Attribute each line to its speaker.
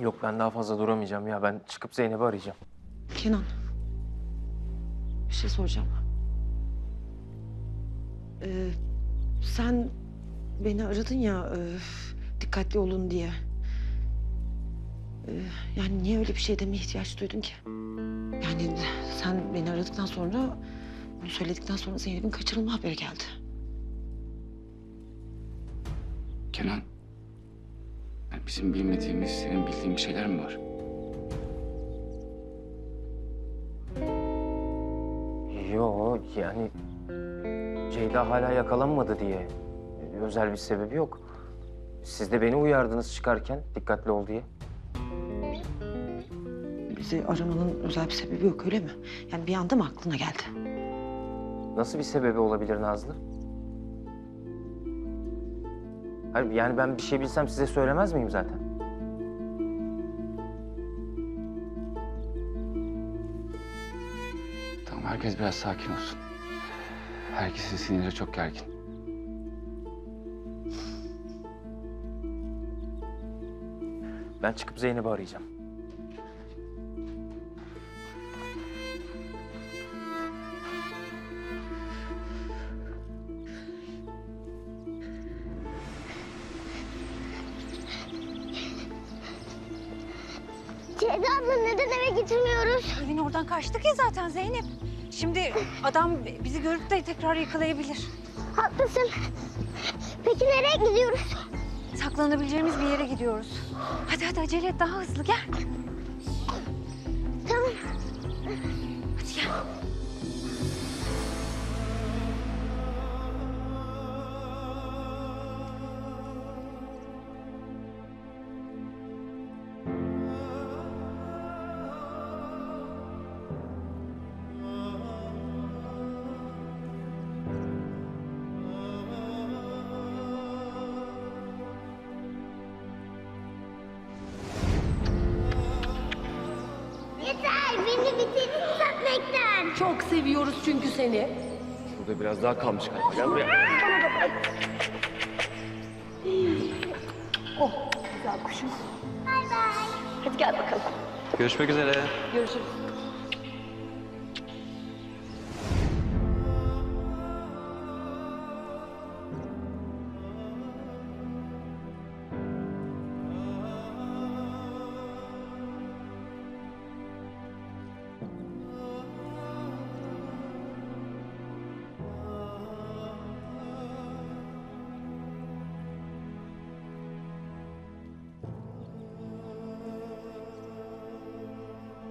Speaker 1: Yok ben daha fazla duramayacağım ya. Ben çıkıp Zeynep'i arayacağım.
Speaker 2: Kenan. Bir şey soracağım. Ee, sen beni aradın ya e, dikkatli olun diye. Ee, yani niye öyle bir şey demeye ihtiyaç duydun ki? Yani sen beni aradıktan sonra, bunu söyledikten sonra Zeynep'in kaçırılma haberi geldi.
Speaker 3: Kenan. Bizim bilmediğimiz, senin bildiğin bir şeyler mi var?
Speaker 1: Yo yani Ceyda hala yakalanmadı diye özel bir sebebi yok. Siz de beni uyardınız çıkarken dikkatli ol diye.
Speaker 2: Bizi aramanın özel bir sebebi yok öyle mi? Yani bir anda mı aklına geldi?
Speaker 1: Nasıl bir sebebi olabilir Nazlı? Hayır, yani ben bir şey bilsem size söylemez miyim zaten?
Speaker 3: Tamam herkes biraz sakin olsun. Herkesin sinirleri çok gergin.
Speaker 1: Ben çıkıp Zeynep'i arayacağım.
Speaker 4: Ceyda abla neden eve gitmiyoruz?
Speaker 5: Evin oradan kaçtık ya zaten Zeynep. Şimdi adam bizi görüp de tekrar yakalayabilir.
Speaker 4: Haklısın. Peki nereye gidiyoruz?
Speaker 5: Saklanabileceğimiz bir yere gidiyoruz. Hadi hadi acele et daha hızlı gel.
Speaker 4: Tamam.
Speaker 5: Hadi gel.
Speaker 4: Bitirdin satmaktan.
Speaker 6: Çok seviyoruz çünkü seni.
Speaker 1: Burada biraz daha kalmış galiba. Gel buraya.
Speaker 4: Bay bay.
Speaker 6: Hadi gel bakalım.
Speaker 1: Görüşmek üzere.
Speaker 6: Görüşürüz.